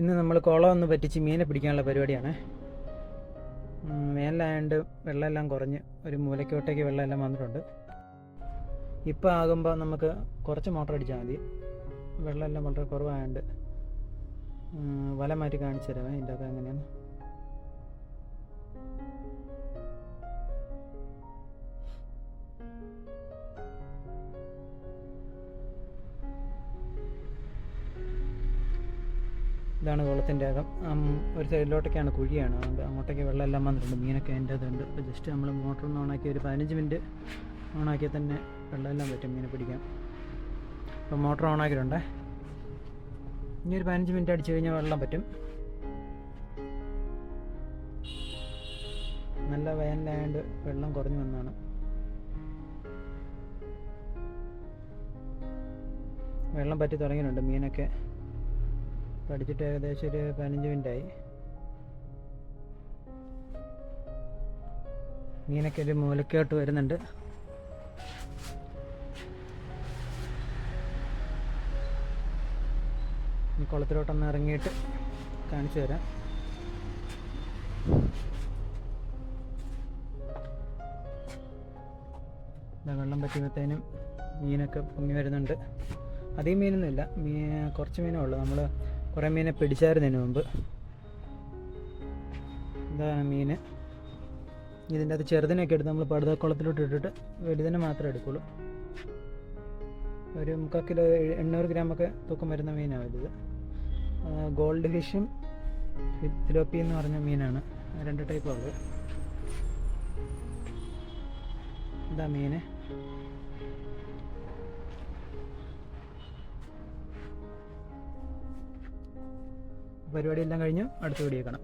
ഇന്ന് നമ്മൾ കുളം ഒന്ന് പറ്റിച്ച് മീനെ പിടിക്കാനുള്ള പരിപാടിയാണ്. വേനലായതുകൊണ്ട് വെള്ളമെല്ലാം കുറഞ്ഞ് ഒരു മൂലക്കോട്ടേക്ക് വെള്ളമെല്ലാം വന്നിട്ടുണ്ട്. ഇപ്പോൾ ആകുമ്പോൾ നമുക്ക് കുറച്ച് മോട്ടർ അടിച്ചാൽ മതി. വെള്ളമെല്ലാം വളരെ കുറവായതുകൊണ്ട് വല മാറ്റി കാണിച്ചു തരാമേ ഇതിന്റെ എങ്ങനെയാണ് ഇതാണ് കുളത്തിന്റെ അകം. ഒരു സൈഡിലോട്ടൊക്കെയാണ് കുഴിയാണ്. അതുകൊണ്ട് അങ്ങോട്ടേക്ക് വെള്ളമെല്ലാം വന്നിട്ടുണ്ട്. മീനൊക്കെ അതിന്റെ അതുണ്ട്. അപ്പോൾ ജസ്റ്റ് നമ്മൾ മോട്ടർ ഒന്ന് ഓണാക്കി ഒരു പതിനഞ്ച് മിനിറ്റ് ഓണാക്കിയാൽ തന്നെ വെള്ളമെല്ലാം പറ്റും മീനെ പിടിക്കാം അപ്പോൾ മോട്ടർ ഓണാക്കിയിട്ടുണ്ടേ ഇനി ഒരു പതിനഞ്ച് മിനിറ്റ് അടിച്ചു കഴിഞ്ഞാൽ വെള്ളം പറ്റും. നല്ല വേനലായത് വെള്ളം കുറഞ്ഞു വന്നാണ് വെള്ളം പറ്റി തുടങ്ങിയിട്ടുണ്ട് മീനൊക്കെ. പഠിച്ചിട്ട് ഏകദേശം ഒരു പതിനഞ്ച് മിനിറ്റായി. മീനൊക്കെ ഒരു മൂലക്കോട്ട് വരുന്നുണ്ട്. കുളത്തിലോട്ടൊന്ന് ഇറങ്ങിയിട്ട് കാണിച്ചു തരാം. വെള്ളം പറ്റിയപ്പോഴത്തേനും മീനൊക്കെ പൊങ്ങി വരുന്നുണ്ട്. അധികം മീനൊന്നുമില്ല. മീ കുറച്ച് മീനേ ഉള്ളൂ. നമ്മൾ കുറേ മീനെ പിടിച്ചായിരുന്നു ഇതിന് മുമ്പ്. ഇതാണ് മീൻ ഇതിന്റെ അത് ചെറുതിനൊക്കെ എടുത്ത് നമ്മൾ പടുതക്കുളത്തിലോട്ട് ഇട്ടിട്ട് വലുതിനെ മാത്രമേ എടുക്കുള്ളൂ. ഒരു മുക്കാൽ കിലോ എണ്ണൂറ് ഗ്രാമൊക്കെ തൂക്കം വരുന്ന മീനാണ് വലുത് ഗോൾഡ് ഫിഷും തിലോപ്പി എന്ന് പറഞ്ഞ മീനാണ്. രണ്ട് ടൈപ്പ് ഉള്ളത്. ഇതാ മീന്. പരിപാടിയെല്ലാം കഴിഞ്ഞു അടുത്ത വീഡിയോ കാണാം.